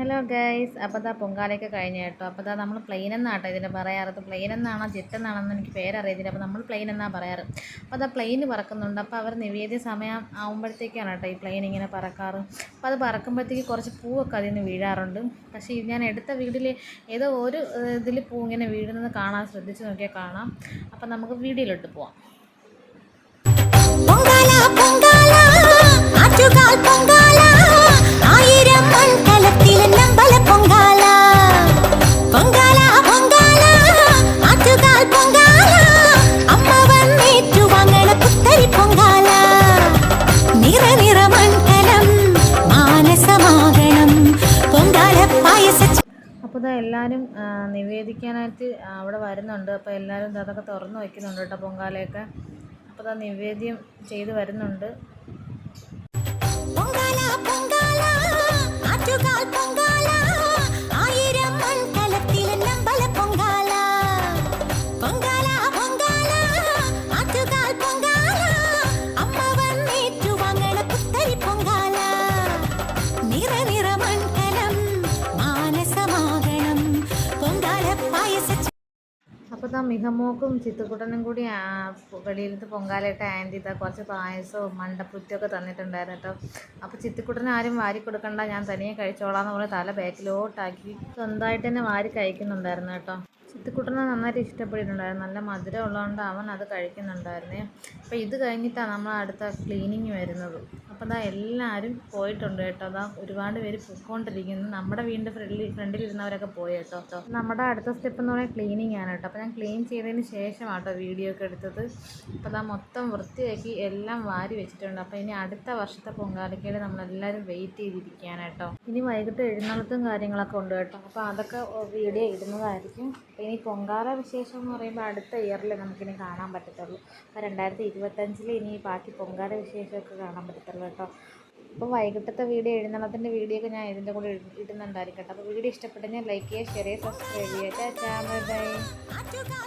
Hello guys അപ്പോൾ അതാ പൊങ്കാലയൊക്കെ കഴിഞ്ഞ് കേട്ടോ. അപ്പോൾ അതാ നമ്മൾ പ്ലെയിൻ എന്നാട്ടോ ഇതിന് പറയാറ്. പ്ലെയിൻ എന്നാണോ ജെറ്റ് എന്നാണെന്ന് എനിക്ക് പേരറിയത്തില്ല. അപ്പോൾ നമ്മൾ പ്ലെയിൻ എന്നാണ് പറയാറ്. അപ്പോൾ അതാ പ്ലെയിൻ പറക്കുന്നുണ്ട്. അപ്പോൾ അവർ നിവേദ്യ സമയം ആകുമ്പോഴത്തേക്കാണ് കേട്ടോ ഈ പ്ലെയിൻ ഇങ്ങനെ പറക്കാറ്. അപ്പോൾ അത് പറക്കുമ്പോഴത്തേക്ക് കുറച്ച് പൂവൊക്കെ അതിൽ നിന്ന് വീഴാറുണ്ട്. പക്ഷേ ഇത് ഞാൻ എടുത്ത വീട്ടിൽ ഏതോ ഒരു ഇതിൽ പൂ ഇങ്ങനെ വീഴുന്നത് കാണാൻ ശ്രദ്ധിച്ച് നോക്കിയാൽ കാണാം. അപ്പോൾ നമുക്ക് വീഡിയോയിലോട്ട് പോവാം. അപ്പോൾ ഇത് എല്ലാവരും നിവേദിക്കാനായിട്ട് അവിടെ വരുന്നുണ്ട്. അപ്പോൾ എല്ലാവരും ഇതൊക്കെ തുറന്ന് വയ്ക്കുന്നുണ്ട് കേട്ടോ പൊങ്കാലയൊക്കെ. അപ്പോൾ ഇതാ നിവേദ്യം ചെയ്ത് വരുന്നുണ്ട്. അപ്പോൾ ഇതാ മിഹമോക്കും ചിത്തക്കുട്ടനും കൂടി വെളിയിലത്ത് പൊങ്കാലയിട്ട് ആന്റി ഇതാ കുറച്ച് പായസവും മണ്ടപ്പുറ്റൊക്കെ തന്നിട്ടുണ്ടായിരുന്നു കേട്ടോ. അപ്പോൾ ചിത്തുക്കുട്ടന് ആരും വാരി കൊടുക്കണ്ട ഞാൻ തനിയെ കഴിച്ചോളാം എന്ന് പറഞ്ഞ് തല ബാക്കിലോട്ടാക്കി സ്വന്തമായിട്ട് തന്നെ വാരി കഴിക്കുന്നുണ്ടായിരുന്നു കേട്ടോ. ചിത്തുക്കുട്ടനെ നന്നായിട്ട് ഇഷ്ടപ്പെട്ടിട്ടുണ്ടായിരുന്നു. നല്ല മധുരം ഉള്ളതുകൊണ്ട് അവൻ അത് കഴിക്കുന്നുണ്ടായിരുന്നേ. അപ്പോൾ ഇത് കഴിഞ്ഞിട്ടാണ് നമ്മൾ അടുത്ത ക്ലീനിങ് വരുന്നത്. അപ്പോൾ അതാ എല്ലാവരും പോയിട്ടുണ്ട് കേട്ടോ. അതാ ഒരുപാട് പേര് പൊയ്ക്കൊണ്ടിരിക്കുന്നു. നമ്മുടെ വീടിന്റെ ഫ്രണ്ടിൽ ഇരുന്നവരൊക്കെ പോയി കേട്ടോ. നമ്മുടെ അടുത്ത സ്റ്റെപ്പ് എന്ന് പറഞ്ഞാൽ ക്ലീനിങ് ആണ് കേട്ടോ. അപ്പോൾ ഞാൻ ക്ലീൻ ചെയ്തതിന് ശേഷമാണ് കേട്ടോ വീഡിയോ ഒക്കെ എടുത്തത്. അപ്പോൾ അതാ മൊത്തം വൃത്തിയാക്കി എല്ലാം വാരി വെച്ചിട്ടുണ്ട്. അപ്പോൾ ഇനി അടുത്ത വർഷത്തെ പൊങ്കാലയ്ക്ക് നമ്മളെല്ലാവരും വെയിറ്റ് ചെയ്തിരിക്കുകയാണ് കേട്ടോ. ഇനി വൈകിട്ട് എഴുന്നള്ളത്തും കാര്യങ്ങളൊക്കെ ഉണ്ട് കേട്ടോ. അപ്പോൾ അതൊക്കെ വീഡിയോ ഇടുന്നതായിരിക്കും. അപ്പോൾ ഇനി പൊങ്കാല വിശേഷം എന്ന് പറയുമ്പോൾ അടുത്ത ഇയറിൽ നമുക്കിനി കാണാൻ പറ്റത്തുള്ളൂ. അപ്പോൾ രണ്ടായിരത്തി ഇരുപത്തഞ്ചിൽ ഇനി ബാക്കി പൊങ്കാല വിശേഷമൊക്കെ കാണാൻ പറ്റത്തുള്ളൂ കേട്ടോ. അപ്പോൾ വൈകിട്ടത്തെ വീഡിയോ എഴുന്നള്ളത്തിന്റെ വീഡിയോ ഒക്കെ ഞാൻ ഇതിന്റെ കൂടെ ഇടുന്നുണ്ടായിരിക്കട്ടെ ഇടുന്നുണ്ടായിരിക്കും കേട്ടോ. അപ്പോൾ വീഡിയോ ഇഷ്ടപ്പെട്ടെങ്കിൽ ലൈക്ക് ചെയ്യുക ഷെയർ ചെയ്യുക സബ്സ്ക്രൈബ് ചെയ്യുക. Tata bye